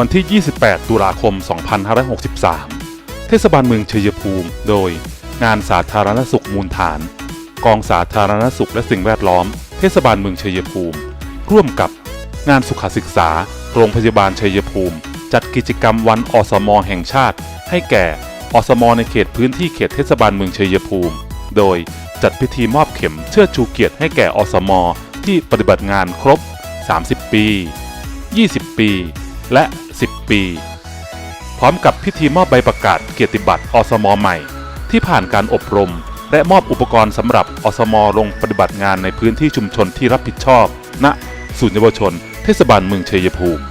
วันที่ 28 ตุลาคม 2563 เทศบาลเมืองชัยภูมิ โดย งานสาธารณสุขมูลฐาน กองสาธารณสุขและสิ่งแวดล้อม เทศบาลเมืองชัยภูมิ ร่วมกับงานสุขศึกษา โรงพยาบาลชัยภูมิ จัดกิจกรรมวันอสมแห่งชาติ ให้แก่อสมในเขตพื้นที่เขตเทศบาลเมืองชัยภูมิ โดยจัดพิธีมอบเข็มเชิดชูเกียรติให้แก่อสมที่ปฏิบัติงานครบ 30 ปี 20 ปี และ 10 ปี พร้อมกับพิธีมอบใบประกาศเกียรติบัตรอสมใหม่ ที่ผ่านการอบรม และมอบอุปกรณ์สำหรับอสมลงปฏิบัติงานในพื้นที่ชุมชนที่รับผิดชอบ ณ ศูนย์เยาวชน เทศบาลเมืองเชยภูมิ